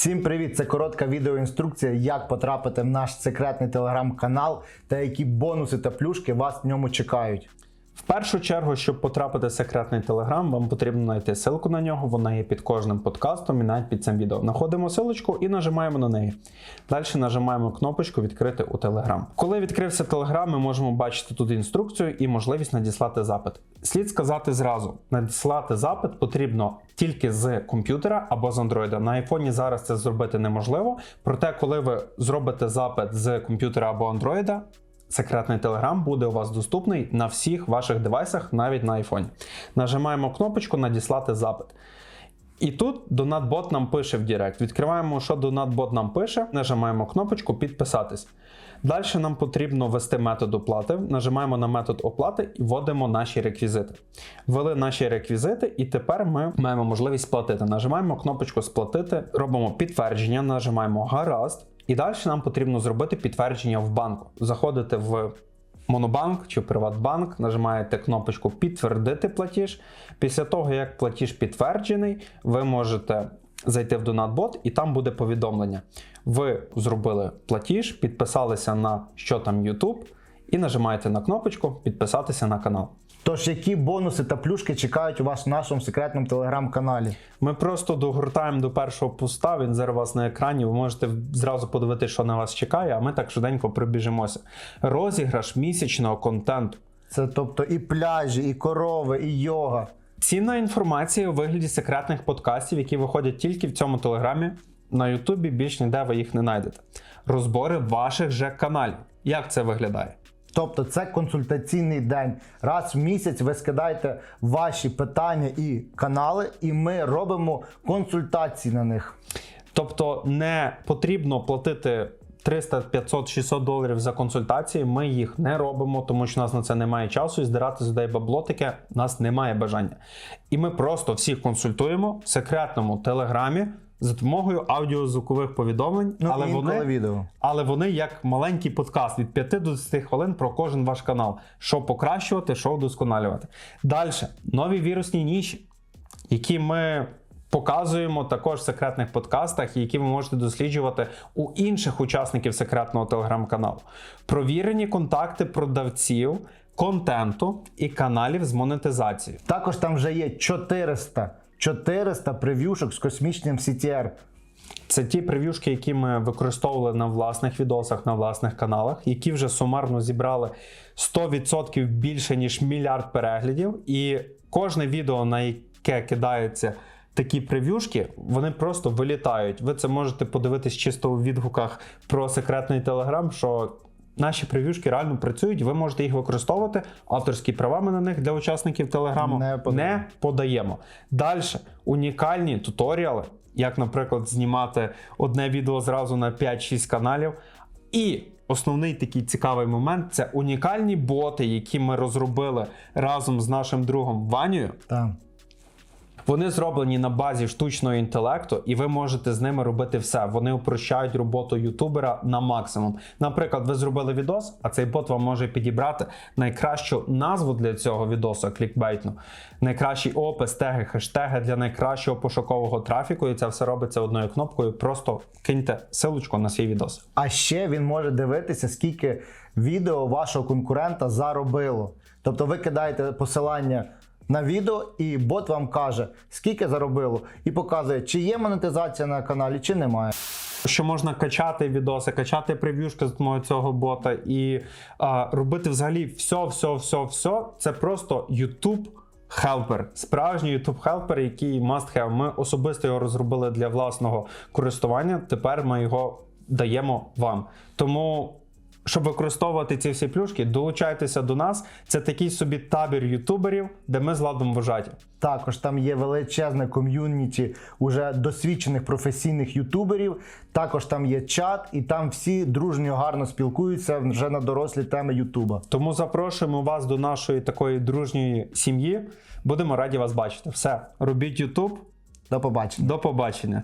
Всім привіт! Це коротка відеоінструкція, як потрапити в наш секретний телеграм-канал та які бонуси та плюшки вас в ньому чекають. В першу чергу, щоб потрапити в секретний телеграм, вам потрібно знайти ссылку на нього. Вона є під кожним подкастом і навіть під цим відео. Знаходимо ссылочку і нажимаємо на неї. Далі нажимаємо кнопочку Відкрити у Телеграм. Коли відкрився Телеграм, ми можемо бачити тут інструкцію і можливість надіслати запит. Слід сказати зразу: надіслати запит потрібно тільки з комп'ютера або з Android. На айфоні зараз це зробити неможливо. Проте, коли ви зробите запит з комп'ютера або Android, Секретний Telegram буде у вас доступний на всіх ваших девайсах, навіть на iPhone. Нажимаємо кнопочку Надіслати запит. І тут Donatbot нам пише в Директ. Відкриваємо, що Donatbot нам пише, нажимаємо кнопочку Підписатись. Далі нам потрібно ввести метод оплати. Нажимаємо на метод оплати і вводимо наші реквізити. Ввели наші реквізити, і тепер ми маємо можливість сплатити. Нажимаємо кнопочку Сплатити, робимо підтвердження, нажимаємо Гаразд. І далі нам потрібно зробити підтвердження в банку. Заходите в Монобанк чи Приватбанк, нажимаєте кнопочку Підтвердити платіж. Після того, як платіж підтверджений, ви можете зайти в Donatbot і там буде повідомлення. Ви зробили платіж, підписалися на що там YouTube і нажимаєте на кнопочку Підписатися на канал. Тож, які бонуси та плюшки чекають у вас в нашому секретному телеграм-каналі? Ми просто догортаємо до першого поста, він зараз у вас на екрані. Ви можете зразу подивитися, що на вас чекає, а ми так швиденько прибіжимося. Розіграш місячного контенту. Це тобто і пляжі, і корови, і йога. Цінна інформація у вигляді секретних подкастів, які виходять тільки в цьому телеграмі. На Ютубі більш ніде ви їх не знайдете. Розбори ваших же каналів. Як це виглядає? Тобто це консультаційний день. Раз в місяць ви скидаєте ваші питання і канали, і ми робимо консультації на них. Тобто не потрібно платити 300, 500, 600 доларів за консультації. Ми їх не робимо, тому що у нас на це немає часу і здирати людей бабло таке у нас немає бажання. І ми просто всіх консультуємо в секретному телеграмі за допомогою аудіозвукових повідомлень, Ну, але вони відео. але вони як маленький подкаст від 5 до 10 хвилин про кожен ваш канал, що покращувати, що вдосконалювати. Далі нові вірусні ніші, які ми показуємо також в секретних подкастах, які ви можете досліджувати у інших учасників секретного телеграм-каналу. Провірені контакти продавців, контенту і каналів з монетизацією. Також там вже є 400, 400 прев'юшок з космічним CTR. Це ті прев'юшки, які ми використовували на власних відосах, на власних каналах, які вже сумарно зібрали 100% більше ніж мільярд переглядів. І кожне відео, на яке кидається такі прев'юшки, вони просто вилітають. Ви це можете подивитись чисто у відгуках про секретний телеграм, що наші прев'юшки реально працюють, ви можете їх використовувати. Авторські права ми на них для учасників телеграму Не подаємо. не подаємо. Далі унікальні туторіали, як, наприклад, знімати одне відео зразу на 5-6 каналів. І основний такий цікавий момент це унікальні боти, які ми розробили разом з нашим другом Ванею. Там. Вони зроблені на базі штучного інтелекту, і ви можете з ними робити все. Вони упрощають роботу ютубера на максимум. Наприклад, ви зробили відос, а цей бот вам може підібрати найкращу назву для цього відосу, клікбейтну, найкращий опис, теги, хештеги для найкращого пошукового трафіку. І це все робиться одною кнопкою. Просто киньте силочку на свій відос. А ще він може дивитися, скільки відео вашого конкурента заробило. Тобто ви кидаєте посилання на відео, і бот вам каже, скільки заробило, і показує, чи є монетизація на каналі, чи немає. що можна качати відоси, качати прев'юшки з допомогою цього бота і а, робити взагалі все, все, все, все. Це просто YouTube Helper, справжній YouTube Helper, який must have. Ми особисто його розробили для власного користування. Тепер ми його даємо вам. Тому. Щоб використовувати ці всі плюшки, долучайтеся до нас. Це такий собі табір ютуберів, де ми з ладом вважаті. Також там є величезне ком'юніті уже досвідчених професійних ютуберів. Також там є чат, і там всі дружньо гарно спілкуються вже на дорослі теми Ютуба. Тому запрошуємо вас до нашої такої дружньої сім'ї. Будемо раді вас бачити. Все, робіть YouTube. До побачення. До побачення.